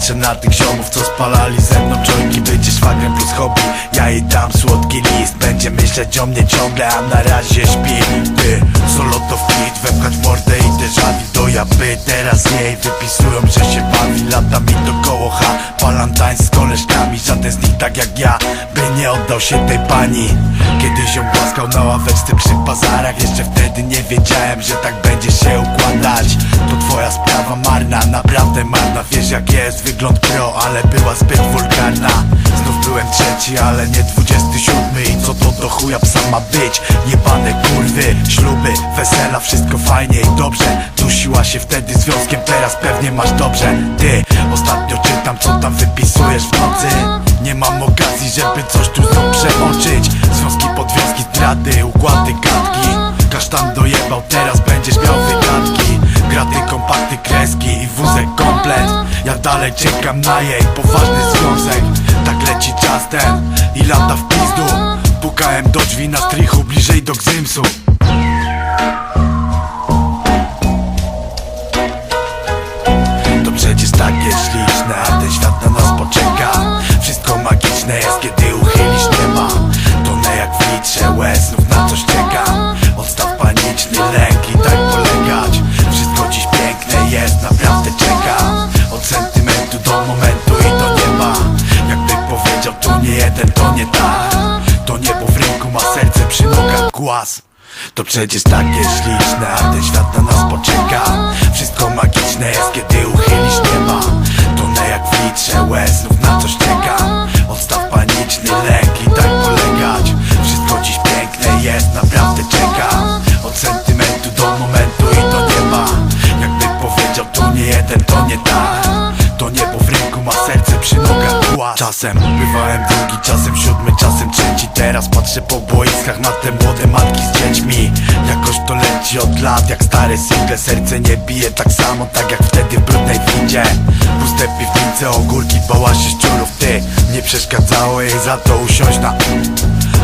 Patrzę na tych ziomów, co spalali ze mną joinki Będzie szwagrem plus hobby. Ja jej dam słodki list Będzie myśleć o mnie ciągle, a na razie śpi. Ty, solo to fit Wepchać w mordę i déjà do japy Teraz jej wypisują, że się bawi Lata mi dookoło ha. Valentine z koleżkami Żaden z nich tak jak ja By nie oddał się tej pani Kiedyś ją głaskał na ławeczce przy bazarach. Jeszcze wtedy nie wiedziałem, że tak będzie się układać. To twoja sprawa marna, naprawdę marna. Wiesz jak jest, wygląd pro, ale była zbyt wulgarna. Znów byłem trzeci, ale nie dwudziesty siódmy. I co to do chuja psa ma być? Jebane kurwy, śluby, wesela, wszystko fajnie i dobrze. Dusiła się wtedy związkiem, teraz pewnie masz dobrze. Ty, ostatnio czytam co tam wypisujesz w nocy Nie mam okazji, żeby coś tu znów przemoczyć Związki, podwiązki, zdrady, układy, gadki. Kasztan dojebał, teraz będziesz miał wydatki Graty, kompakty, kreski i wózek komplet. Ja dalej czekam na jej poważny związek. Tak leci czas ten i lata w pizdu. Pukałem do drzwi na strychu bliżej do Gzymsu to przecież tak jest śliczne, a ten świat na nas poczeka. Wszystko magiczne jest, kiedy uchylisz nieba Tonę jak w łez, Czasem. Bywałem drugi, czasem siódmy, czasem trzeci. Teraz patrzę po boiskach na te młode matki z dziećmi. Jakoś to leci od lat jak stare single. Serce nie bije tak samo, tak jak wtedy w brudnej windzie. Puste piwnice, ogórki, pałasie szczurów. Ty, nie przeszkadzało jej za to usiąść na...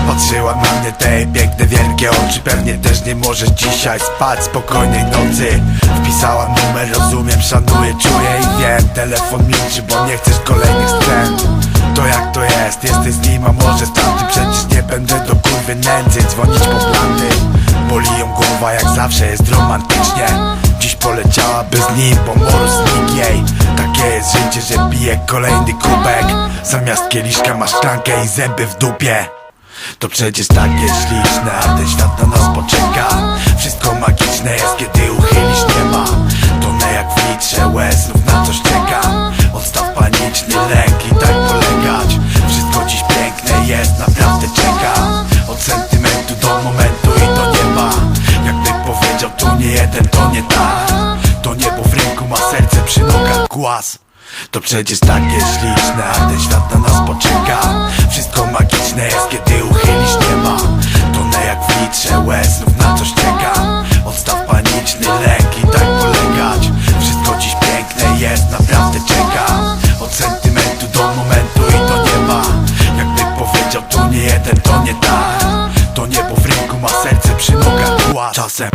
Patrzyła na mnie te piękne wielkie oczy. Pewnie też nie możesz dzisiaj spać spokojnej nocy. Wpisała numer, rozumiem, szanuję, czuję i wiem. Telefon milczy, bo nie chcesz kolejnych scen Jak to jest, jesteś z nim, a może tamtym Przecież nie będę do kurwy nędzy dzwonić po planty Boli ją głowa, jak zawsze jest romantycznie. Dziś poleciałaby z nim, bo moroz znikł jej. Takie jest życie, że pije kolejny kubek. Zamiast kieliszka masz szklankę i zęby w dupie. To przecież tak jest śliczne, a ten świat na nas poczeka. Wszystko magiczne jest, kiedy uchylisz nieba Tonę czeka. Od sentymentu do momentu i do nieba. Jakby powiedział tu nie jeden, to nie tak To niebo w ręku ma serce przy nogach głaz. To przecież tak jest śliczne, a ten świat na nas poczeka. Wszystko magiczne jest, kiedy uchylisz Czasem